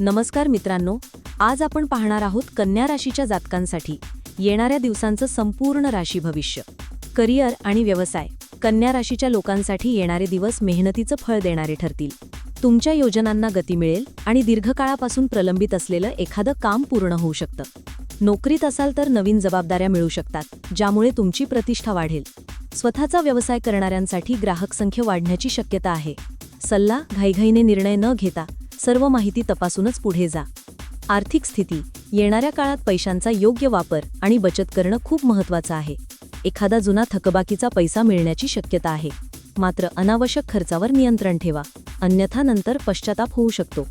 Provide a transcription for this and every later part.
नमस्कार मित्रांनो आज आपण पाहणार आहोत कन्या राशीच्या जातकांसाठी येणाऱ्या दिवसांचं संपूर्ण राशी भविष्य करिअर आणि व्यवसाय. कन्या राशीच्या लोकांसाठी येणारे दिवस मेहनतीचं फळ देणारे ठरतील. तुमच्या योजनांना गती मिळेल आणि दीर्घकाळापासून प्रलंबित असलेलं एखादं काम पूर्ण होऊ शकतं. नोकरीत असाल तर नवीन जबाबदाऱ्या मिळू शकतात ज्यामुळे तुमची प्रतिष्ठा वाढेल. स्वतःचा व्यवसाय करणाऱ्यांसाठी ग्राहक संख्या वाढण्याची शक्यता आहे. सल्ला घाईघाईने निर्णय न घेता सर्व माहिती तपासूनच पुढे जा. आर्थिक स्थिती येणाऱ्या काळात पैशांचा योग्य वापर आणि बचत करणं खूप महत्त्वाचं आहे. एखादा जुना थकबाकीचा पैसा मिळण्याची शक्यता आहे. मात्र अनावश्यक खर्चावर नियंत्रण ठेवा. अन्यथा नंतर पश्चाताप होऊ शकतो.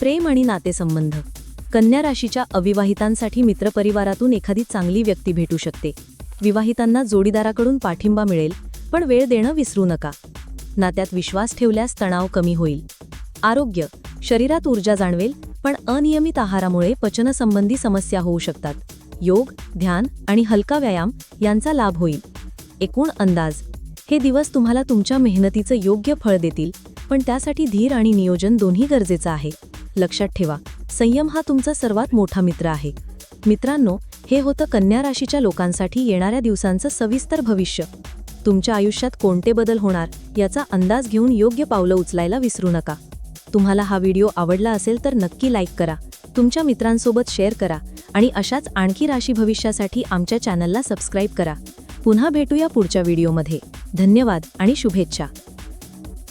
प्रेम आणि नातेसंबंध. कन्या राशीच्या अविवाहितांसाठी मित्रपरिवारातून एखादी चांगली व्यक्ती भेटू शकते. विवाहितांना जोडीदाराकडून पाठिंबा मिळेल पण वेळ देणं विसरू नका. नात्यात विश्वास ठेवल्यास तणाव कमी होईल. आरोग्य शरीरात ऊर्जा जाणवेल पण अनियमित आहारामुळे पचनसंबंधी समस्या होऊ शकतात. योग ध्यान आणि हलका व्यायाम यांचा लाभ होईल. एकूण अंदाज. हे दिवस तुम्हाला तुमच्या मेहनतीचं योग्य फळ देतील पण त्यासाठी धीर आणि नियोजन दोन्ही गरजेचं आहे. लक्षात ठेवा संयम हा तुमचा सर्वात मोठा मित्र आहे. मित्रांनो हे होतं कन्या राशीच्या लोकांसाठी येणाऱ्या दिवसांचं सविस्तर भविष्य. तुमच्या आयुष्यात कोणते बदल होणार याचा अंदाज घेऊन योग्य पावलं उचलायला विसरू नका. तुम्हाला हा व्हिडिओ आवडला असेल तर नक्की लाईक करा. तुमच्या मित्रांसोबत शेअर करा आणि अशाच आणखी राशी भविष्यासाठी आमच्या चॅनलला सबस्क्राईब करा. पुन्हा भेटूया पुढच्या व्हिडिओमध्ये. धन्यवाद आणि शुभेच्छा.